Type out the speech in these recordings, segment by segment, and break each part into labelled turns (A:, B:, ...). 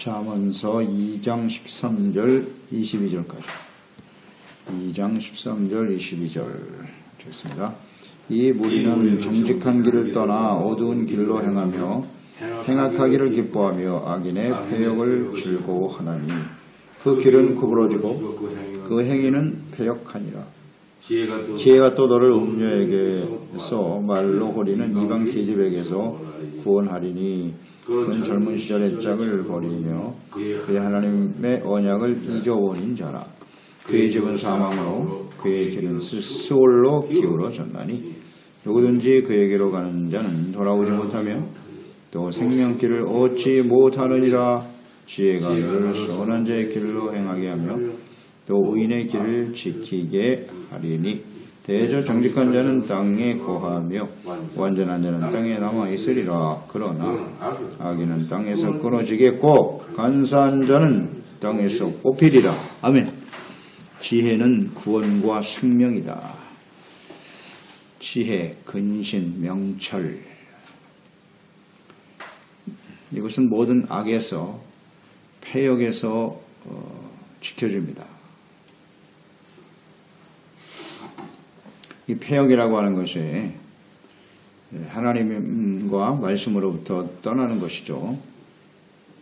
A: 잠언서 2장 13절 22절까지 2장 13절 22절 좋습니다. 이 무리는 정직한 길을 떠나 어두운 길로 행하며 행악하기를 기뻐하며 악인의 폐역을 즐거워하나니 그 길은 구부러지고 그 행위는 폐역하니라.
B: 지혜가 또
A: 너를 음녀에게서 말로 호리는 이방 계집에게서 구원하리니 그는 젊은 시절의 짝을 버리며 그의 하나님의 언약을 잊어버린 자라. 그의 집은 사망으로 그의 길은 스- 스올로 기울어졌나니 누구든지 그에게로 가는 자는 돌아오지 못하며 또 생명길을 얻지 못하느니라. 지혜가 너를 선한 자의 길로 행하게 하며 또 의인의 길을 지키게 하리니 대저 정직한 자는 땅에 거하며 완전한 자는 땅에 남아 있으리라. 그러나 악인은 땅에서 끊어지겠고 간사한 자는 땅에서 뽑히리라. 아멘. 지혜는 구원과 생명이다. 지혜, 근신, 명철. 이것은 모든 악에서 폐역에서 어, 지켜줍니다. 이 폐역이라고 하는 것이 하나님과 말씀으로부터 떠나는 것이죠.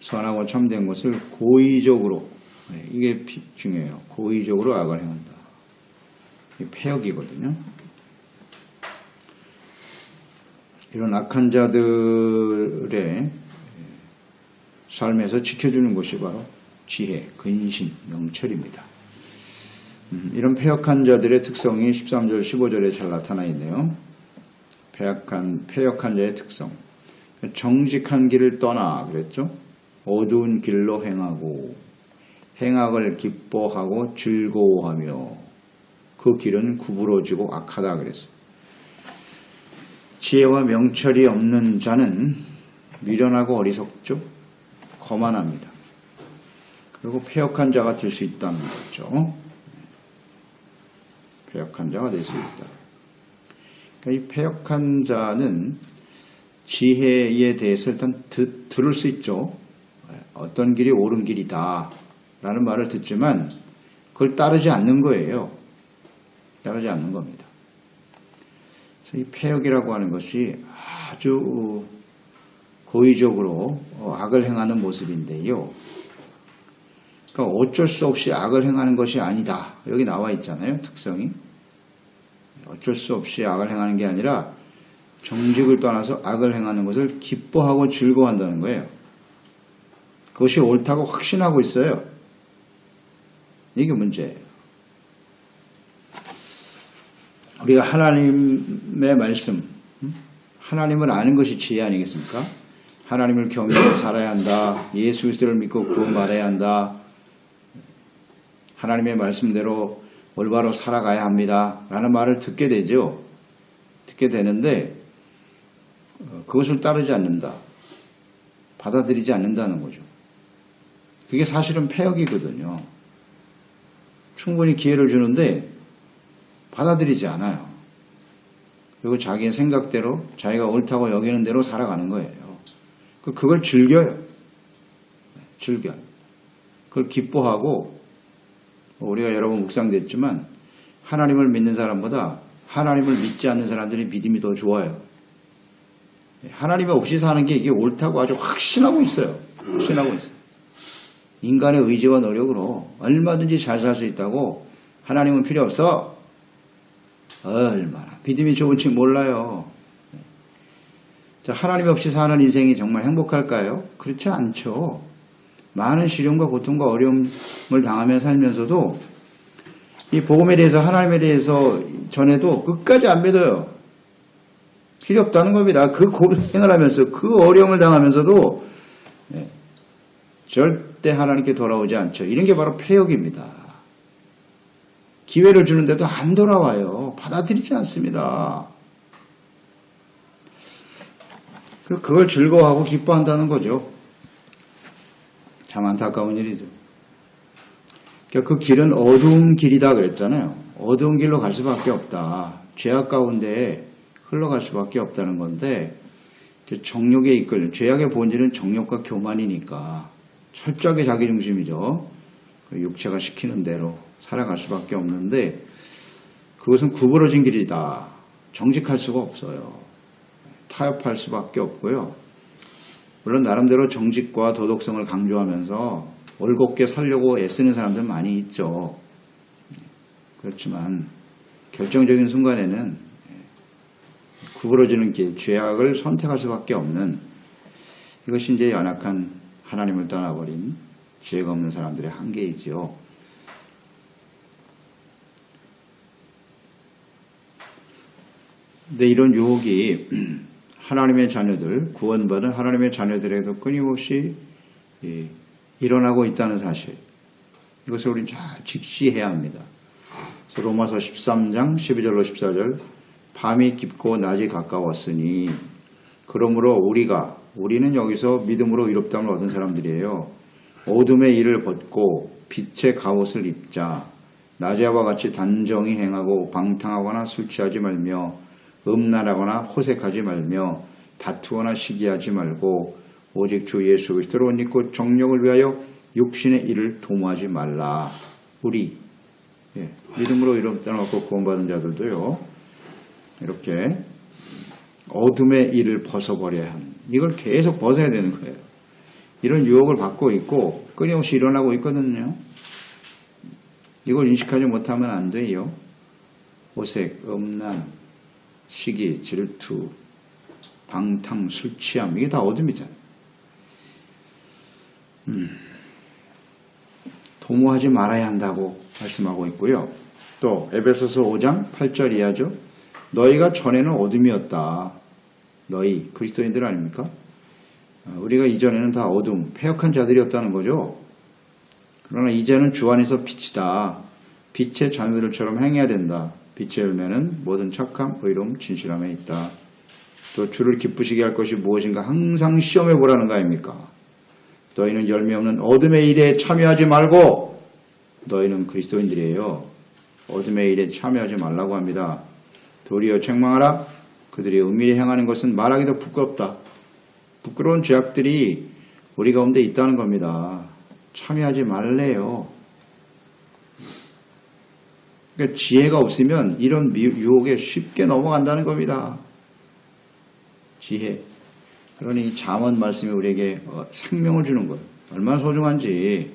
A: 선하고 참된 것을 고의적으로 네, 이게 피- 중요해요. 고의적으로 악을 행한다. 이 폐역이거든요. 이런 악한 자들의 삶에서 지켜주는 것이 바로 지혜, 근신, 명철입니다. 음, 이런 폐역한 자들의 특성이 13절, 15절에 잘 나타나 있네요. 폐역한, 폐역한 자의 특성. 정직한 길을 떠나, 그랬죠? 어두운 길로 행하고, 행악을 기뻐하고 즐거워하며, 그 길은 구부러지고 악하다 그랬어요. 지혜와 명철이 없는 자는 미련하고 어리석죠? 거만합니다. 그리고 폐역한 자가 될 수 있다는 거죠. 폐역한 자가 될 수 있다. 그러니까 이 폐역한 자는 지혜에 대해서 일단 듣, 들을 수 있죠. 어떤 길이 옳은 길이다. 라는 말을 듣지만 그걸 따르지 않는 거예요. 따르지 않는 겁니다. 이 폐역이라고 하는 것이 아주 고의적으로 어, 악을 행하는 모습인데요. 그러니까 어쩔 수 없이 악을 행하는 것이 아니다. 여기 나와 있잖아요. 특성이. 어쩔 수 없이 악을 행하는 게 아니라 정직을 떠나서 악을 행하는 것을 기뻐하고 즐거워한다는 거예요. 그것이 옳다고 확신하고 있어요. 이게 문제예요. 우리가 하나님의 말씀, 음? 하나님을 아는 것이 지혜 아니겠습니까? 하나님을 경외하고 살아야 한다. 예수 그리스도를 믿고 구원 받아야 한다. 하나님의 말씀대로 올바로 살아가야 합니다. 라는 말을 듣게 되죠. 듣게 되는데 어, 그것을 따르지 않는다. 받아들이지 않는다는 거죠. 그게 사실은 폐역이거든요. 충분히 기회를 주는데 받아들이지 않아요. 그리고 자기의 생각대로 자기가 옳다고 여기는 대로 살아가는 거예요. 그- 그걸 즐겨요. 즐겨. 그걸 기뻐하고 우리가 여러 번 묵상됐지만 하나님을 믿는 사람보다 하나님을 믿지 않는 사람들이 믿음이 더 좋아요. 하나님 없이 사는 게 이게 옳다고 아주 확신하고 있어요. 확신하고 있어요. 인간의 의지와 노력으로 얼마든지 잘 살 수 있다고 하나님은 필요 없어. 얼마나 믿음이 좋은지 몰라요. 자, 하나님 없이 사는 인생이 정말 행복할까요? 그렇지 않죠. 많은 시련과 고통과 어려움을 당하며 살면서도 이 복음에 대해서 하나님에 대해서 전에도 끝까지 안 믿어요. 필요 없다는 겁니다. 그 고생을 하면서 그 어려움을 당하면서도 예, 절대 하나님께 돌아오지 않죠. 이런 게 바로 폐역입니다. 기회를 주는데도 안 돌아와요. 받아들이지 않습니다. 그걸 즐거워하고 기뻐한다는 거죠. 참 안타까운 일이죠. 그러니까 그 길은 어두운 길이다 그랬잖아요. 어두운 길로 갈 수밖에 없다. 죄악 가운데 흘러갈 수밖에 없다는 건데 정욕에 이끌린 죄악의 본질은 정욕과 교만이니까 철저하게 자기 중심이죠. 그 육체가 시키는 대로 살아갈 수밖에 없는데 그것은 구부러진 길이다. 정직할 수가 없어요. 타협할 수밖에 없고요. 물론 나름대로 정직과 도덕성을 강조하면서 올곧게 살려고 애쓰는 사람들 많이 있죠. 그렇지만 결정적인 순간에는 구부러지는 길, 죄악을 선택할 수밖에 없는 이것이 이제 연약한 하나님을 떠나버린 지혜가 없는 사람들의 한계이지요. 근데 이런 유혹이 하나님의 자녀들, 구원받은 하나님의 자녀들에게도 끊임없이 예, 일어나고 있다는 사실. 이것을 우리는 잘 직시해야 합니다. 로마서 13장 12절로 14절 밤이 깊고 낮이 가까웠으니 그러므로 우리가 우리는 여기서 믿음으로 이롭다을 얻은 사람들이에요. 어둠의 일을 벗고 빛의 갑옷을 입자. 낮에와 같이 단정히 행하고 방탕하거나 술 취하지 말며 음란하거나 호색하지 말며 다투거나 시기하지 말고 오직 주 예수 그리스도로 옷 입고 정력을 위하여 육신의 일을 도모하지 말라. 우리 예, 믿음으로 이름 떠나고 구원받은 자들도요. 이렇게 어둠의 일을 벗어버려야 하는 이걸 계속 벗어야 되는 거예요. 이런 유혹을 받고 있고 끊임없이 일어나고 있거든요. 이걸 인식하지 못하면 안 돼요. 오색, 음란, 시기, 질투, 방탕, 술 취함 이게 다 어둠이잖아요. 음, 도모하지 말아야 한다고 말씀하고 있고요. 또 에베소서 5장 8절 이하죠. 너희가 전에는 어둠이었다. 너희 그리스도인들 아닙니까? 어, 우리가 이전에는 다 어둠, 폐역한 자들이었다는 거죠. 그러나 이제는 주 안에서 빛이다. 빛의 자녀들처럼 행해야 된다. 빛의 열매는 모든 착함, 의로움, 진실함에 있다. 또 주를 기쁘시게 할 것이 무엇인가 항상 시험해 보라는 거 아닙니까? 너희는 열매 없는 어둠의 일에 참여하지 말고 너희는 그리스도인들이에요. 어둠의 일에 참여하지 말라고 합니다. 도리어 책망하라. 그들이 은밀히 행하는 것은 말하기도 부끄럽다. 부끄러운 죄악들이 우리 가운데 있다는 겁니다. 참여하지 말래요. 그러니까 지혜가 없으면 이런 유혹에 쉽게 넘어간다는 겁니다. 지혜. 그러니 이 잠언 말씀이 우리에게 어, 생명을 주는 것 얼마나 소중한지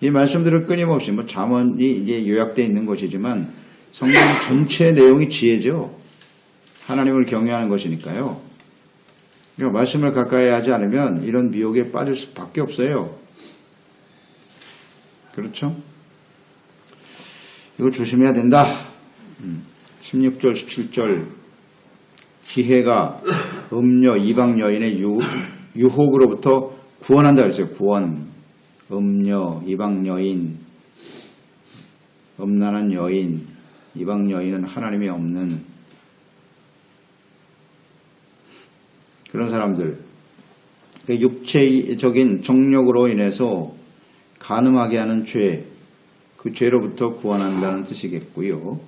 A: 이 말씀들을 끊임없이 뭐 잠언이 이제 요약되어 있는 것이지만 성경 전체 내용이 지혜죠. 하나님을 경외하는 것이니까요. 그러니까 말씀을 가까이 하지 않으면 이런 미혹에 빠질 수밖에 없어요. 그렇죠? 이걸 조심해야 된다. 16절, 음, 17절 지혜가 음녀 이방 여인의 유, 유혹으로부터 구원한다 그랬어요. 구원. 음녀 이방 여인 음란한 여인 이방 여인은 하나님이 없는 그런 사람들 그 육체적인 정력으로 인해서 가늠하게 하는 죄, 그 죄로부터 구원한다는 뜻이겠고요.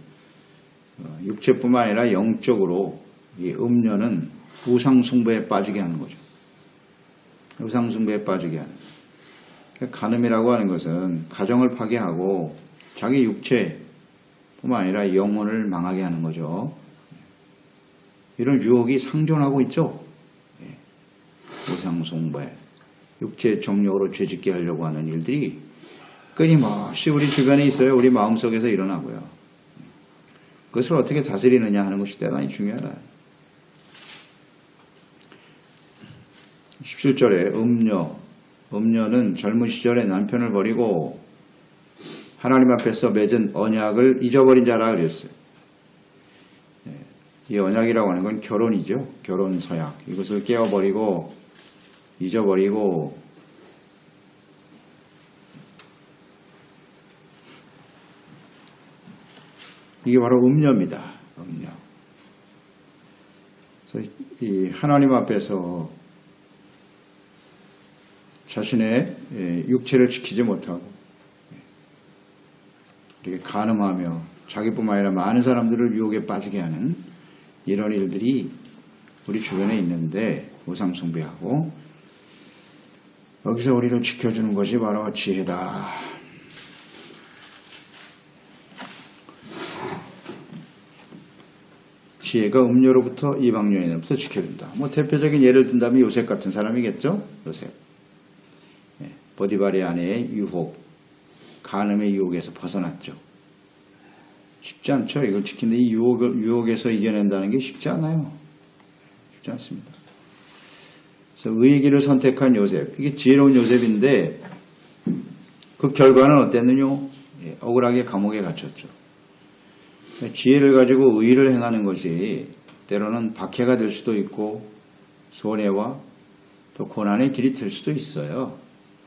A: 어, 육체뿐만 아니라 영적으로 이 음녀는 우상숭배에 빠지게 하는 거죠. 우상숭배에 빠지게 하는. 그러니까 간음이라고 하는 것은 가정을 파괴하고 자기 육체뿐만 아니라 영혼을 망하게 하는 거죠. 이런 유혹이 상존하고 있죠. 예. 우상숭배, 육체 정력으로 죄짓게 하려고 하는 일들이 끊임없이 우리 주변에 있어요. 우리 마음속에서 일어나고요. 그것을 어떻게 다스리느냐 하는 것이 대단히 중요하다. 17절에 음녀, 음녀는 젊은 시절에 남편을 버리고 하나님 앞에서 맺은 언약을 잊어버린 자라 그랬어요. 예, 이 언약이라고 하는 건 결혼이죠. 결혼 서약. 이것을 깨워버리고 잊어버리고 이게 바로 음녀입니다. 음녀. 그래서 이 하나님 앞에서 자신의 예, 육체를 지키지 못하고 이렇게 가늠하며 자기뿐만 아니라 많은 사람들을 유혹에 빠지게 하는 이런 일들이 우리 주변에 있는데 우상숭배하고 여기서 우리를 지켜주는 것이 바로 지혜다. 지혜가 음료로부터 이방 여인으로부터 지켜준다. 뭐 대표적인 예를 든다면 요셉 같은 사람이겠죠. 요셉. 예, 버디바리 아내의 유혹, 간음의 유혹에서 벗어났죠. 쉽지 않죠. 이걸 지키는데 이 유혹, 유혹에서 이겨낸다는 게 쉽지 않아요. 쉽지 않습니다. 그래서 의의 길을 선택한 요셉. 이게 지혜로운 요셉인데 그 결과는 어땠느냐? 예, 억울하게 감옥에 갇혔죠. 지혜를 가지고 의를 행하는 것이 때로는 박해가 될 수도 있고 손해와 또 고난의 길이 될 수도 있어요.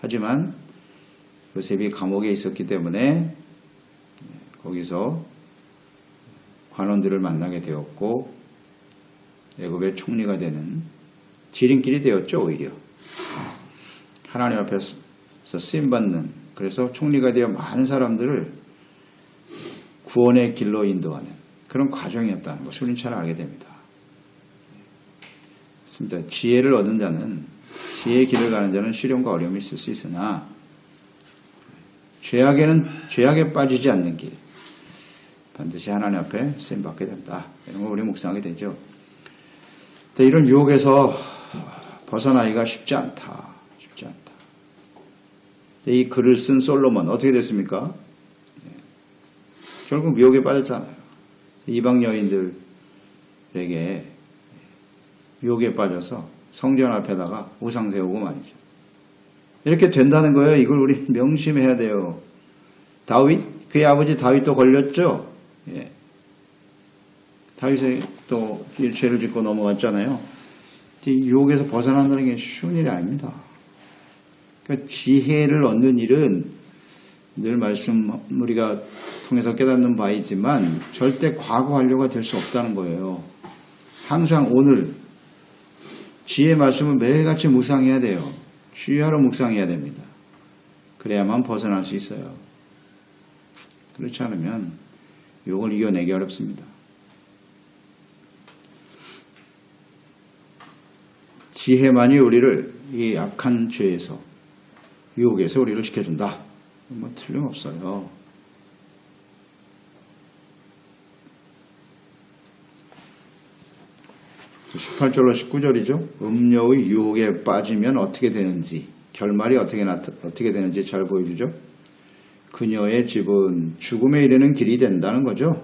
A: 하지만 요셉이 감옥에 있었기 때문에 거기서 관원들을 만나게 되었고 애굽의 총리가 되는 지름길이 되었죠 오히려 하나님 앞에서 쓰임 받는 그래서 총리가 되어 많은 사람들을 구원의 길로 인도하는 그런 과정이었다는 것을 우리는 잘 알게 됩니다. 그렇습니다. 지혜를 얻은 자는 지혜의 길을 가는 자는 시련과 어려움이 있을 수 있으나 죄악에는 죄악에 빠지지 않는 길 반드시 하나님 앞에 쓰임 받게 된다. 이런 걸 우리 묵상하게 되죠. 이런 유혹에서 벗어나기가 쉽지 않다. 쉽지 않다. 이 글을 쓴 솔로몬 어떻게 됐습니까? 결국 미혹에 빠졌잖아요. 이방 여인들에게 미혹에 빠져서 성전 앞에다가 우상 세우고 말이죠. 이렇게 된다는 거예요. 이걸 우리 명심해야 돼요. 다윗, 그의 아버지 다윗도 걸렸죠. 예. 다윗이 또 죄를 짓고 넘어갔잖아요. 유혹에서 벗어난다는 게 쉬운 일이 아닙니다. 그러니까 지혜를 얻는 일은 늘 말씀 우리가 통해서 깨닫는 바이지만 절대 과거 완료가 될 수 없다는 거예요. 항상 오늘 지혜 말씀을 매일같이 묵상해야 돼요. 주의하러 묵상해야 됩니다. 그래야만 벗어날 수 있어요. 그렇지 않으면 이걸 이겨내기 어렵습니다. 지혜만이 우리를 이 악한 죄에서 유혹에서 우리를 지켜준다. 뭐 틀림없어요. (18절로) (19절이죠) 음료의 유혹에 빠지면 어떻게 되는지 결말이 어떻게 나 어떻게 되는지 잘 보여주죠. 그녀의 집은 죽음에 이르는 길이 된다는 거죠.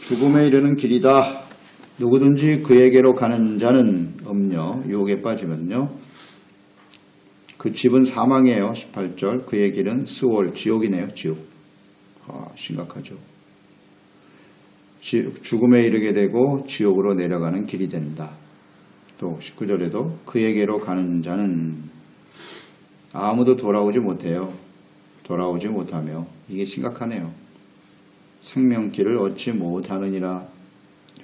A: 죽음에 이르는 길이다. 누구든지 그에게로 가는 자는 음료 유혹에 빠지면요 그 집은 사망이에요. 18절. 그의 길은 수월, 지옥이네요. 지옥. 아, 심각하죠. 지, 죽음에 이르게 되고 지옥으로 내려가는 길이 된다. 또 19절에도 그에게로 가는 자는 아무도 돌아오지 못해요. 돌아오지 못하며 이게 심각하네요. 생명길을 얻지 못하느니라.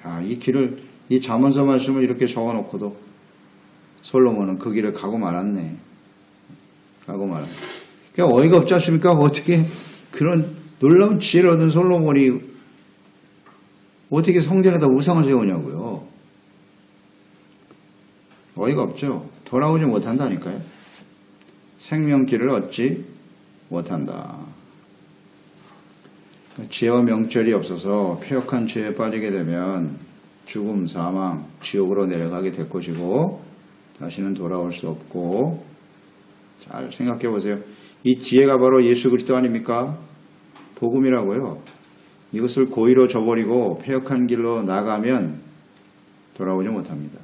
A: 야, 이 길을 이 자문서 말씀을 이렇게 적어놓고도 솔로몬은 그 길을 가고 말았네. 라고 말합니다. 그러니까 어이가 없지 않습니까? 어떻게 그런 놀라운 지혜를 얻은 솔로몬이 어떻게 성전에다 우상을 세우냐고요. 어이가 없죠. 돌아오지 못한다니까요. 생명길을 얻지 못한다. 지혜와 명철이 없어서 폐역한 죄에 빠지게 되면 죽음, 사망, 지옥으로 내려가게 될 것이고 다시는 돌아올 수 없고 잘 생각해 보세요. 이 지혜가 바로 예수 그리스도 아닙니까? 복음이라고요. 이것을 고의로 저버리고 폐역한 길로 나가면 돌아오지 못합니다.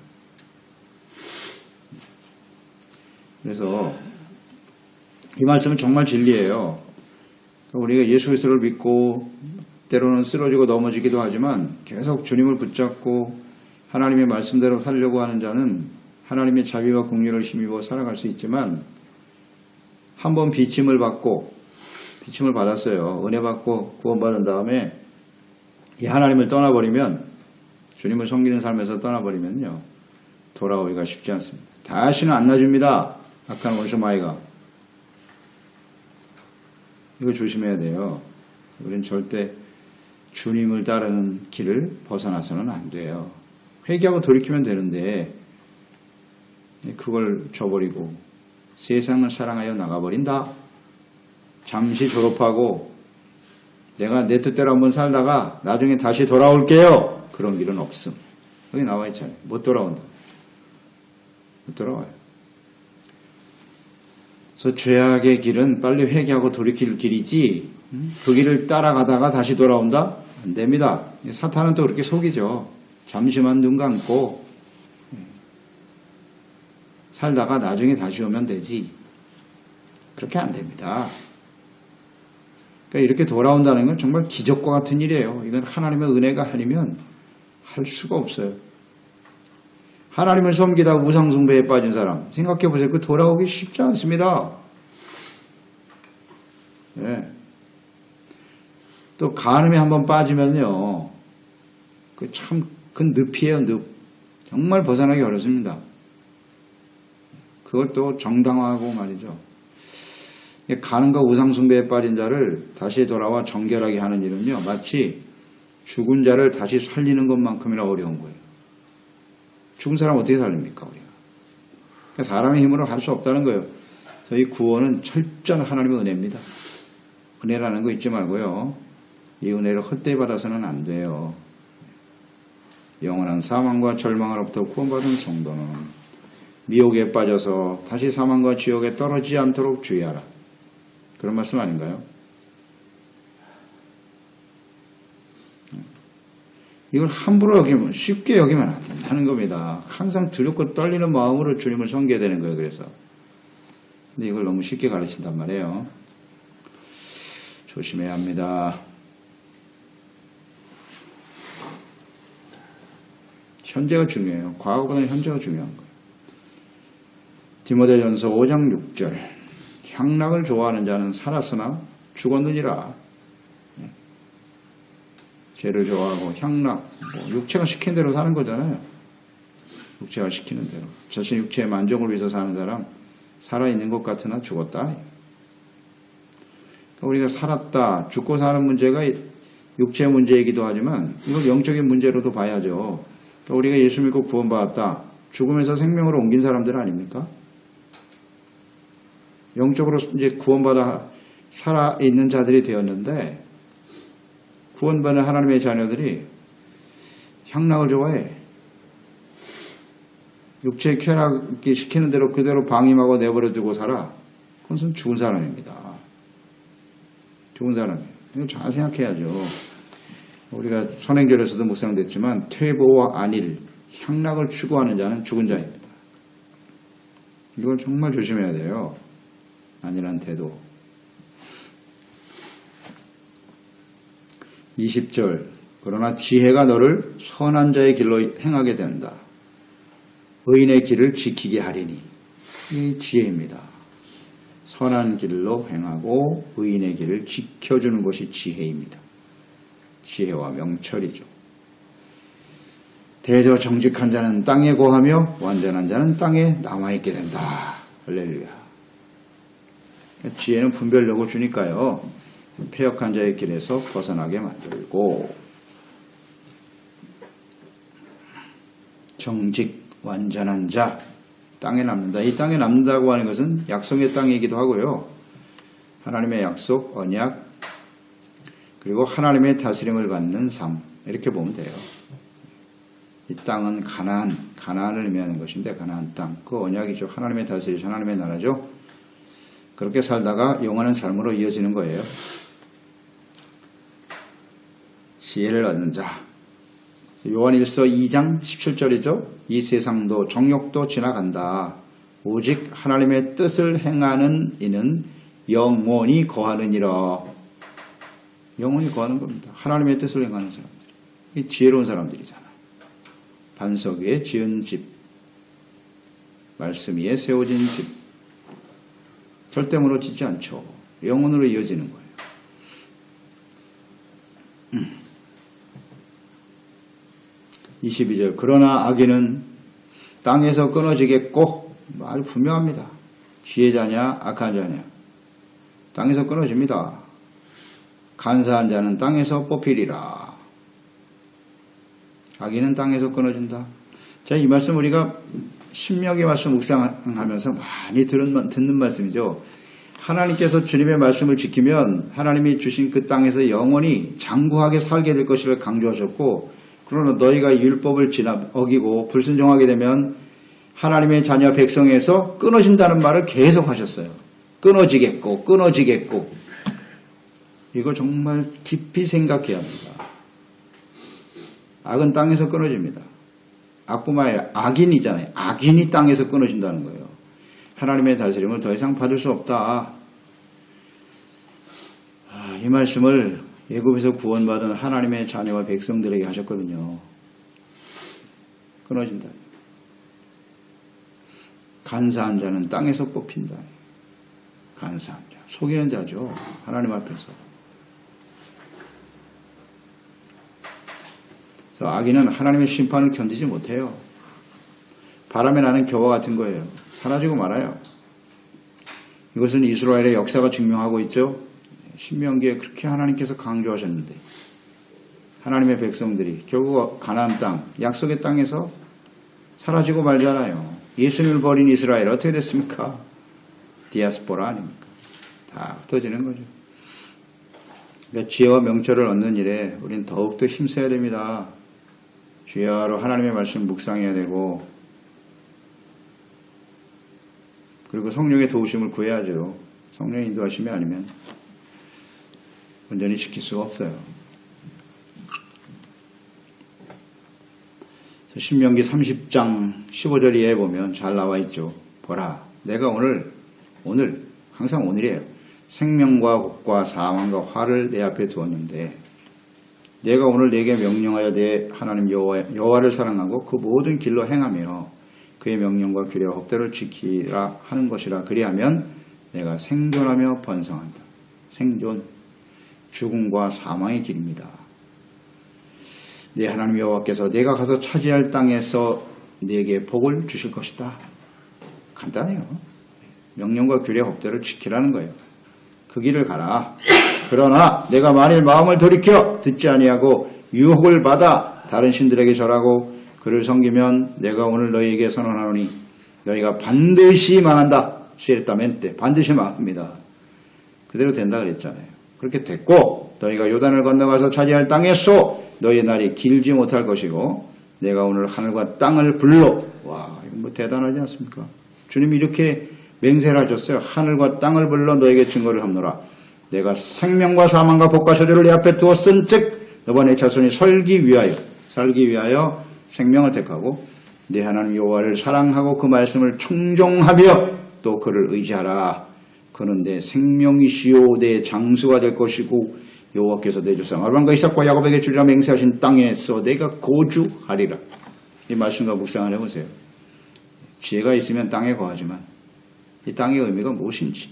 A: 그래서 이 말씀은 정말 진리예요. 우리가 예수 그리스도를 믿고 때로는 쓰러지고 넘어지기도 하지만 계속 주님을 붙잡고 하나님의 말씀대로 살려고 하는 자는 하나님의 자비와 공의를 힘입어 살아갈 수 있지만 한번 비침을 받고 비침을 받았어요. 은혜 받고 구원받은 다음에 이 하나님을 떠나버리면 주님을 섬기는 삶에서 떠나버리면요. 돌아오기가 쉽지 않습니다. 다시는 안 놔줍니다. 악한 원수마이가. 이거 조심해야 돼요. 우리는 절대 주님을 따르는 길을 벗어나서는 안 돼요. 회개하고 돌이키면 되는데 그걸 줘버리고 세상을 사랑하여 나가버린다. 잠시 졸업하고 내가 내 뜻대로 한번 살다가 나중에 다시 돌아올게요. 그런 길은 없음. 여기 나와 있잖아요. 못 돌아온다. 못 돌아와요. 그래서 죄악의 길은 빨리 회개하고 돌이킬 길이지 음? 그 길을 따라가다가 다시 돌아온다? 안 됩니다. 사탄은 또 그렇게 속이죠. 잠시만 눈 감고 살다가 나중에 다시 오면 되지. 그렇게 안 됩니다. 그러니까 이렇게 돌아온다는 건 정말 기적과 같은 일이에요. 이건 하나님의 은혜가 아니면 할 수가 없어요. 하나님을 섬기다 우상숭배에 빠진 사람 생각해 보세요. 그 돌아오기 쉽지 않습니다. 네. 또 간음에 한번 빠지면요. 그참큰 늪이에요, 늪. 정말 벗어나기 어렵습니다. 그것도 정당화하고 말이죠. 가는과 우상숭배에 빠진 자를 다시 돌아와 정결하게 하는 일은요, 마치 죽은 자를 다시 살리는 것만큼이나 어려운 거예요. 죽은 사람 어떻게 살립니까, 우리가? 그러니까 사람의 힘으로 할 수 없다는 거예요. 저희 구원은 철저한 하나님의 은혜입니다. 은혜라는 거 잊지 말고요. 이 은혜를 헛되이 받아서는 안 돼요. 영원한 사망과 절망으로부터 구원받은 성도는 미혹에 빠져서 다시 사망과 지옥에 떨어지지 않도록 주의하라. 그런 말씀 아닌가요? 이걸 함부로 여기면 쉽게 여기면 안 된다는 겁니다. 항상 두렵고 떨리는 마음으로 주님을 섬겨야 되는 거예요. 그래서 근데 이걸 너무 쉽게 가르친단 말이에요. 조심해야 합니다. 현재가 중요해요. 과거보다는 현재가 중요한 거예요. 디모데전서 5장 6절 향락을 좋아하는 자는 살았으나 죽었느니라. 죄를 좋아하고 향락, 뭐 육체가 시킨 대로 사는 거잖아요. 육체가 시키는 대로. 자신 육체의 만족을 위해서 사는 사람 살아있는 것 같으나 죽었다. 그러니까 우리가 살았다, 죽고 사는 문제가 육체 문제이기도 하지만 이걸 영적인 문제로도 봐야죠. 그러니까 우리가 예수 믿고 구원받았다. 죽으면서 생명으로 옮긴 사람들 아닙니까? 영적으로 이제 구원받아 살아 있는 자들이 되었는데 구원받은 하나님의 자녀들이 향락을 좋아해. 육체의 쾌락이 시키는 대로 그대로 방임하고 내버려 두고 살아. 그것은 죽은 사람입니다. 죽은 사람이에요. 잘 생각해야죠. 우리가 선행절에서도 묵상됐지만 퇴보와 안일, 향락을 추구하는 자는 죽은 자입니다. 이걸 정말 조심해야 돼요. 안일한 태도. 20절 그러나 지혜가 너를 선한 자의 길로 행하게 된다. 의인의 길을 지키게 하리니 이 지혜입니다. 선한 길로 행하고 의인의 길을 지켜주는 것이 지혜입니다. 지혜와 명철이죠. 대저 정직한 자는 땅에 거하며 완전한 자는 땅에 남아있게 된다. 할렐루야. 지혜는 분별력을 주니까요. 폐역한 자의 길에서 벗어나게 만들고 정직 완전한 자 땅에 남는다. 이 땅에 남는다고 하는 것은 약속의 땅이기도 하고요. 하나님의 약속, 언약 그리고 하나님의 다스림을 받는 삶 이렇게 보면 돼요. 이 땅은 가나안, 가나안을 의미하는 것인데 가나안 땅, 그 언약이죠. 하나님의 다스림, 하나님의 나라죠. 그렇게 살다가 영원한 삶으로 이어지는 거예요. 지혜를 얻는 자. 요한일서 2장 17절이죠. 이 세상도 정욕도 지나간다. 오직 하나님의 뜻을 행하는 이는 영원히 거하느니라. 영원히 거하는 겁니다. 하나님의 뜻을 행하는 사람들. 이 지혜로운 사람들이잖아. 반석 위에 지은 집. 말씀 위에 세워진 집. 절대 무너지지 않죠. 영원으로 이어지는 거예요. 음. 22절 그러나 악인은 땅에서 끊어지겠고 말 분명합니다. 지혜자냐 악한 자냐 땅에서 끊어집니다. 간사한 자는 땅에서 뽑히리라. 악인은 땅에서 끊어진다. 자, 이 말씀 우리가 신명기 말씀 묵상하면서 많이 들은, 듣는 말씀이죠. 하나님께서 주님의 말씀을 지키면 하나님이 주신 그 땅에서 영원히 장구하게 살게 될 것을 강조하셨고 그러나 너희가 율법을 지나 어기고 불순종하게 되면 하나님의 자녀 백성에서 끊어진다는 말을 계속 하셨어요. 끊어지겠고 끊어지겠고 이거 정말 깊이 생각해야 합니다. 악은 땅에서 끊어집니다. 아니라 악인이잖아요. 악인이 땅에서 끊어진다는 거예요. 하나님의 다스림을 더 이상 받을 수 없다. 아, 이 말씀을 예굽에서 구원받은 하나님의 자녀와 백성들에게 하셨거든요. 끊어진다. 간사한 자는 땅에서 뽑힌다. 간사한 자. 속이는 자죠. 하나님 앞에서. 그래서 악인은 하나님의 심판을 견디지 못해요. 바람에 나는 겨와 같은 거예요. 사라지고 말아요. 이것은 이스라엘의 역사가 증명하고 있죠. 신명기에 그렇게 하나님께서 강조하셨는데 하나님의 백성들이 결국 가나안 땅, 약속의 땅에서 사라지고 말잖아요. 예수님을 버린 이스라엘 어떻게 됐습니까? 디아스포라 아닙니까? 다 흩어지는 거죠. 그러니까 지혜와 명철을 얻는 일에 우리는 더욱더 힘써야 됩니다. 주야로 하나님의 말씀 묵상해야 되고 그리고 성령의 도우심을 구해야죠. 성령의 인도하심이 아니면 온전히 지킬 수가 없어요. 신명기 30장 15절 이하에 보면 잘 나와 있죠. 보라, 내가 오늘, 오늘, 항상 오늘이에요. 생명과 복과 사망과 화를 내 앞에 두었는데 내가 오늘 내게 명령하여 내 하나님 여호와, 여호와를 사랑하고 그 모든 길로 행하며 그의 명령과 규례와 법대로 지키라 하는 것이라 그리하면 내가 생존하며 번성한다. 생존, 죽음과 사망의 길입니다. 내 하나님 여호와께서 내가 가서 차지할 땅에서 내게 복을 주실 것이다. 간단해요. 명령과 규례 법대로 지키라는 거예요. 그 길을 가라. 그러나 내가 만일 마음을 돌이켜 듣지 아니하고 유혹을 받아 다른 신들에게 절하고 그를 섬기면 내가 오늘 너희에게 선언하노니 너희가 반드시 망한다. 때 반드시 망합니다. 그대로 된다 그랬잖아요. 그렇게 됐고 너희가 요단을 건너가서 차지할 땅에서 너희 날이 길지 못할 것이고 내가 오늘 하늘과 땅을 불러 와 이거 뭐 대단하지 않습니까? 주님이 이렇게 맹세를 하셨어요. 하늘과 땅을 불러 너에게 증거를 합노라. 내가 생명과 사망과 복과 저주를 내 앞에 두었은 즉 너와 내 자손이 설기 위하여 살기 위하여 생명을 택하고 내 하나님 여호와를 사랑하고 그 말씀을 충종하며 또 그를 의지하라. 그는 내 생명이시오 내 장수가 될 것이고 여호와께서 내 조상 아브라함과 이삭과 야곱에게 주리라 맹세하신 땅에서 내가 거주하리라. 이 말씀과 묵상을 해보세요. 지혜가 있으면 땅에 거하지만 이 땅의 의미가 무엇인지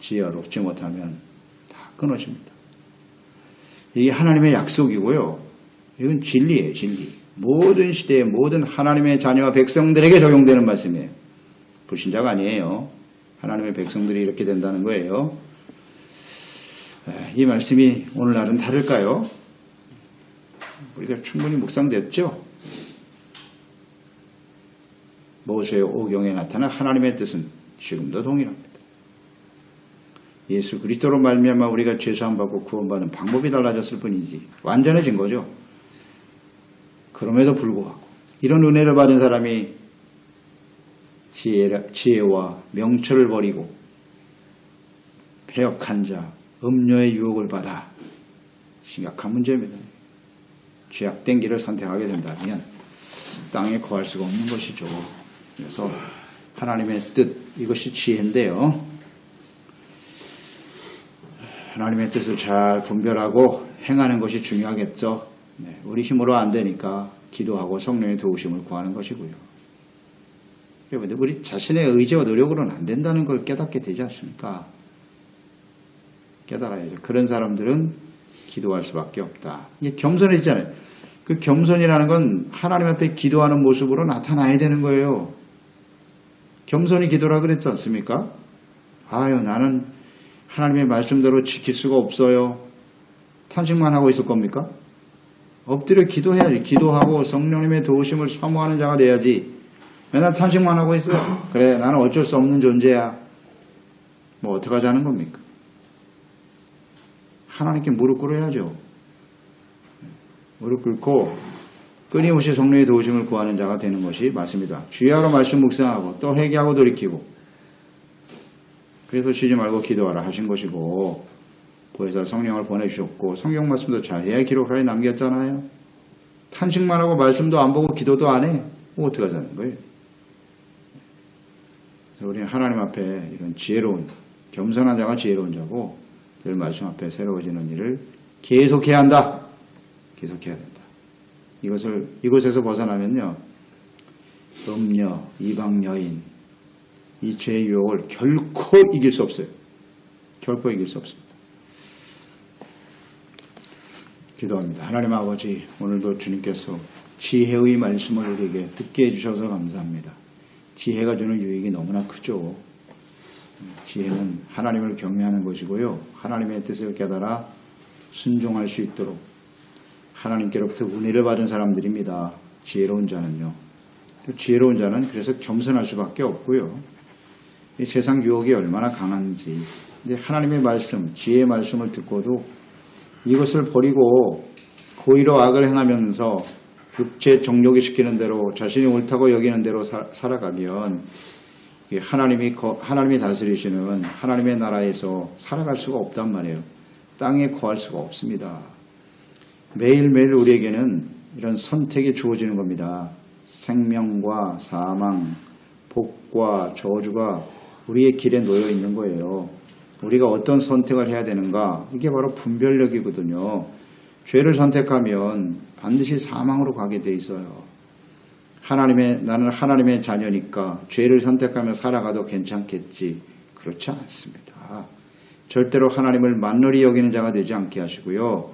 A: 지혜로 얻지 못하면 다 끊어집니다. 이게 하나님의 약속이고요. 이건 진리예요, 진리. 모든 시대의 모든 하나님의 자녀와 백성들에게 적용되는 말씀이에요. 불신자가 아니에요. 하나님의 백성들이 이렇게 된다는 거예요. 이 말씀이 오늘날은 다를까요? 우리가 충분히 묵상됐죠? 모세의 오경에 나타난 하나님의 뜻은 지금도 동일합니다. 예수 그리스도로 말미암아 우리가 죄사함 받고 구원받는 방법이 달라졌을 뿐이지 완전해진 거죠. 그럼에도 불구하고 이런 은혜를 받은 사람이 지혜, 와 명철을 버리고 폐역한 자, 음료의 유혹을 받아 심각한 문제입니다. 죄악된 길을 선택하게 된다면 땅에 거할 수가 없는 것이죠. 그래서 하나님의 뜻 이것이 지혜인데요. 하나님의 뜻을 잘 분별하고 행하는 것이 중요하겠죠. 네, 우리 힘으로 안 되니까 기도하고 성령의 도우심을 구하는 것이고요. 여러분, 우리 자신의 의지와 노력으로는 안 된다는 걸 깨닫게 되지 않습니까? 깨달아야죠. 그런 사람들은 기도할 수밖에 없다. 이게 겸손해지잖아요. 그 겸손이라는 건 하나님 앞에 기도하는 모습으로 나타나야 되는 거예요. 겸손히 기도라 그랬지 않습니까? 아유, 나는 하나님의 말씀대로 지킬 수가 없어요. 탄식만 하고 있을 겁니까? 엎드려 기도해야지. 기도하고 성령님의 도우심을 사모하는 자가 돼야지. 맨날 탄식만 하고 있어. 그래, 나는 어쩔 수 없는 존재야. 뭐 어떡하자는 겁니까? 하나님께 무릎 꿇어야죠. 무릎 꿇고 끊임없이 성령의 도우심을 구하는 자가 되는 것이 맞습니다. 주야로 말씀 묵상하고 또 회개하고 돌이키고 그래서 쉬지 말고 기도하라 하신 것이고 보혜사 성령을 보내주셨고 성경 말씀도 자세히 기록하여 남겼잖아요. 탄식만 하고 말씀도 안 보고 기도도 안 해. 뭐 어떡하자는 거예요? 우리는 하나님 앞에 이런 지혜로운 겸손한 자가 지혜로운 자고 늘 말씀 앞에 새로워지는 일을 계속해야 한다. 계속해야 된다. 이것을 이곳에서 벗어나면요, 음녀, 이방 여인 이 죄의 유혹을 결코 이길 수 없어요. 결코 이길 수 없습니다. 기도합니다. 하나님 아버지, 오늘도 주님께서 지혜의 말씀을 우리에게 듣게 해주셔서 감사합니다. 지혜가 주는 유익이 너무나 크죠. 지혜는 하나님을 경외하는 것이고요. 하나님의 뜻을 깨달아 순종할 수 있도록 하나님께로부터 은혜를 받은 사람들입니다. 지혜로운 자는요. 그 지혜로운 자는 그래서 겸손할 수밖에 없고요. 이 세상 유혹이 얼마나 강한지. 하나님의 말씀, 지혜의 말씀을 듣고도 이것을 버리고 고의로 악을 행하면서 육체 정욕이 시키는 대로 자신이 옳다고 여기는 대로 사- 살아가면 이 하나님이 거- 하나님이 다스리시는 하나님의 나라에서 살아갈 수가 없단 말이에요. 땅에 거할 수가 없습니다. 매일매일 우리에게는 이런 선택이 주어지는 겁니다. 생명과 사망, 복과 저주가 우리의 길에 놓여 있는 거예요. 우리가 어떤 선택을 해야 되는가? 이게 바로 분별력이거든요. 죄를 선택하면 반드시 사망으로 가게 돼 있어요. 하나님의 나는 하나님의 자녀니까 죄를 선택하며 살아가도 괜찮겠지. 그렇지 않습니다. 절대로 하나님을 만놀히 여기는 자가 되지 않게 하시고요.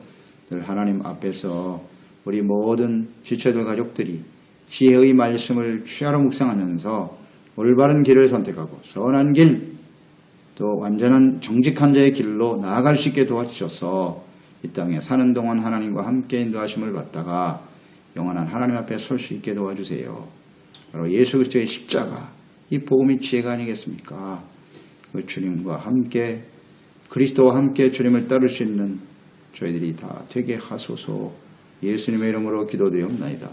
A: 늘 하나님 앞에서 우리 모든 지체들 가족들이 지혜의 말씀을 취하러 묵상하면서 올바른 길을 선택하고 선한 길, 또 완전한 정직한 자의 길로 나아갈 수 있게 도와주셔서 이 땅에 사는 동안 하나님과 함께 인도하심을 받다가 영원한 하나님 앞에 설 수 있게 도와주세요. 바로 예수 그리스도의 십자가, 이 복음이 지혜가 아니겠습니까? 그 주님과 함께 그리스도와 함께 주님을 따를 수 있는 저희들이 다 되게 하소서 예수님의 이름으로 기도드리옵나이다.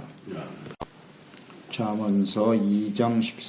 A: 잠언서 2장 14